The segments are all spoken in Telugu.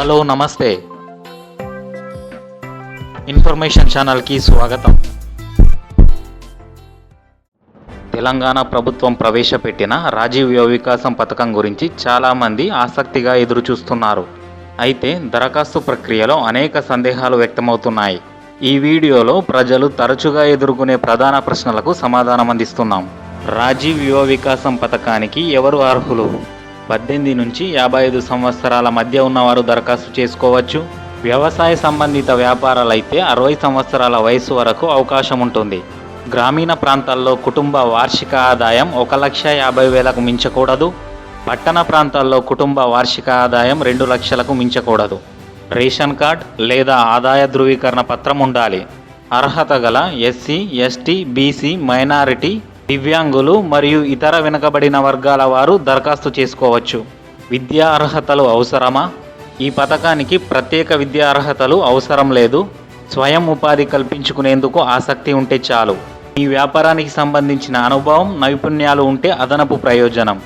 హలో నమస్తే. ఇన్ఫర్మేషన్ ఛానల్కి స్వాగతం. తెలంగాణ ప్రభుత్వం ప్రవేశపెట్టిన రాజీవ్ యువ వికాసం పథకం గురించి చాలామంది ఆసక్తిగా ఎదురుచూస్తున్నారు. అయితే దరఖాస్తు ప్రక్రియలో అనేక సందేహాలు వ్యక్తమవుతున్నాయి. ఈ వీడియోలో ప్రజలు తరచుగా ఎదుర్కొనే ప్రధాన ప్రశ్నలకు సమాధానం అందిస్తున్నాం. రాజీవ్ యువ వికాసం పథకానికి ఎవరు అర్హులు? పద్దెనిమిది నుంచి యాభై ఐదు సంవత్సరాల మధ్య ఉన్నవారు దరఖాస్తు చేసుకోవచ్చు. వ్యవసాయ సంబంధిత వ్యాపారాలైతే అరవై సంవత్సరాల వయసు వరకు అవకాశం ఉంటుంది. గ్రామీణ ప్రాంతాల్లో కుటుంబ వార్షిక ఆదాయం ఒక లక్ష యాభై వేలకు మించకూడదు. పట్టణ ప్రాంతాల్లో కుటుంబ వార్షిక ఆదాయం రెండు లక్షలకు మించకూడదు. రేషన్ కార్డ్ లేదా ఆదాయ ధృవీకరణ పత్రం ఉండాలి. అర్హత గల ఎస్సీ ఎస్టీ బీసీ మైనారిటీ దివ్యాంగులు మరియు ఇతర వెనుకబడిన వర్గాల వారు దరఖాస్తు చేసుకోవచ్చు. విద్యా అర్హతలు అవసరమా? ఈ పథకానికి ప్రత్యేక విద్యా అర్హతలు అవసరం లేదు. స్వయం ఉపాధి కల్పించుకునేందుకు ఆసక్తి ఉంటే చాలు. ఈ వ్యాపారానికి సంబంధించిన అనుభవం నైపుణ్యాలు ఉంటే అదనపు ప్రయోజనం.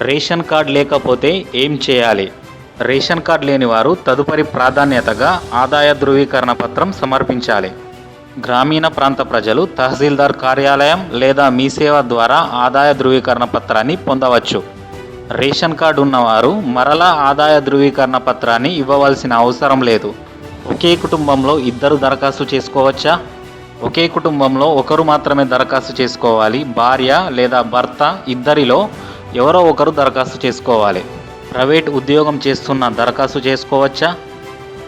రేషన్ కార్డ్ లేకపోతే ఏం చేయాలి? రేషన్ కార్డ్ లేని వారు తదుపరి ప్రాధాన్యతగా ఆదాయ ధృవీకరణ పత్రం సమర్పించాలి. గ్రామీణ ప్రాంత ప్రజలు తహసీల్దార్ కార్యాలయం లేదా మీ సేవ ద్వారా ఆదాయ ధృవీకరణ పత్రాన్ని పొందవచ్చు. రేషన్ కార్డు ఉన్నవారు మరలా ఆదాయ ధృవీకరణ పత్రాన్ని ఇవ్వవలసిన అవసరం లేదు. ఒకే కుటుంబంలో ఇద్దరు దరఖాస్తు చేసుకోవచ్చా? ఒకే కుటుంబంలో ఒకరు మాత్రమే దరఖాస్తు చేసుకోవాలి. భార్య లేదా భర్త ఇద్దరిలో ఎవరో ఒకరు దరఖాస్తు చేసుకోవాలి. ప్రైవేట్ ఉద్యోగం చేస్తున్న దరఖాస్తు చేసుకోవచ్చా?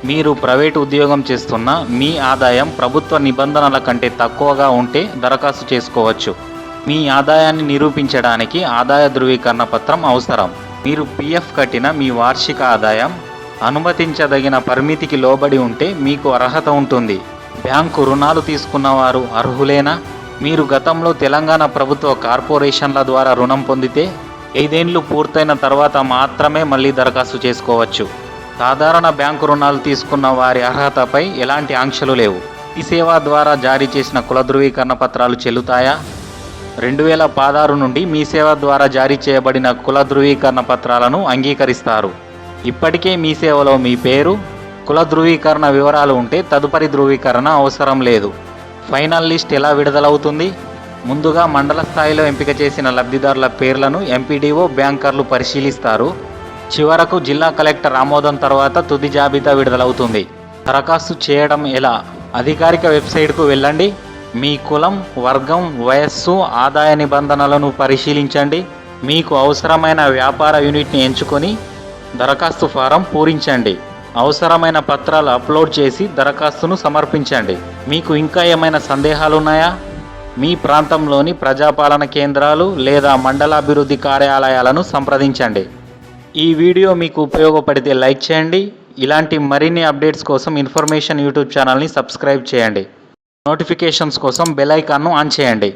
మీరు ప్రైవేట్ ఉద్యోగం చేస్తున్న మీ ఆదాయం ప్రభుత్వ నిబంధనల కంటే తక్కువగా ఉంటే దరఖాస్తు చేసుకోవచ్చు. మీ ఆదాయాన్ని నిరూపించడానికి ఆదాయ ధృవీకరణ పత్రం అవసరం. మీరు పిఎఫ్ కట్టిన మీ వార్షిక ఆదాయం అనుమతించదగిన పరిమితికి లోబడి ఉంటే మీకు అర్హత ఉంటుంది. బ్యాంకు రుణాలు తీసుకున్న వారు అర్హులేనా? మీరు గతంలో తెలంగాణ ప్రభుత్వ కార్పొరేషన్ల ద్వారా రుణం పొందితే ఐదేండ్లు పూర్తయిన తర్వాత మాత్రమే మళ్ళీ దరఖాస్తు చేసుకోవచ్చు. సాధారణ బ్యాంకు రుణాలు తీసుకున్న వారి అర్హతపై ఎలాంటి ఆంక్షలు లేవు. ఈ సేవ ద్వారా జారీ చేసిన కుల ధృవీకరణ పత్రాలు చెల్లుతాయా? రెండు వేల పదహారు నుండి మీ సేవ ద్వారా జారీ చేయబడిన కుల ధృవీకరణ పత్రాలను అంగీకరిస్తారు. ఇప్పటికే మీ సేవలో మీ పేరు కుల ధృవీకరణ వివరాలు ఉంటే తదుపరి ధృవీకరణ అవసరం లేదు. ఫైనల్ లిస్ట్ ఎలా విడుదలవుతుంది? ముందుగా మండల స్థాయిలో ఎంపిక చేసిన లబ్ధిదారుల పేర్లను ఎంపీడీఓ బ్యాంకర్లు పరిశీలిస్తారు. చివరకు జిల్లా కలెక్టర్ ఆమోదం తర్వాత తుది జాబితా విడుదలవుతుంది. దరఖాస్తు చేయడం ఎలా? అధికారిక వెబ్సైట్కు వెళ్ళండి. మీ కులం వర్గం వయస్సు ఆదాయ నిబంధనలను పరిశీలించండి. మీకు అవసరమైన వ్యాపార యూనిట్ని ఎంచుకొని దరఖాస్తు ఫారం పూరించండి. అవసరమైన పత్రాలు అప్లోడ్ చేసి దరఖాస్తును సమర్పించండి. మీకు ఇంకా ఏమైనా సందేహాలు ఉన్నాయా మీ ప్రాంతంలోని ప్రజాపాలన కేంద్రాలు లేదా మండలాభివృద్ధి కార్యాలయాలను సంప్రదించండి. ఈ వీడియో మీకు ఉపయోగపడితే లైక్ చేయండి. ఇలాంటి మరిన్ని అప్డేట్స్ కోసం ఇన్ఫర్మేషన్ యూట్యూబ్ ఛానల్ని సబ్స్క్రైబ్ చేయండి. నోటిఫికేషన్స్ కోసం బెల్ ఐకాన్ను ఆన్ చేయండి.